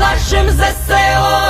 нашим ЗСО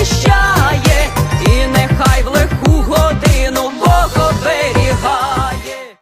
захищає і не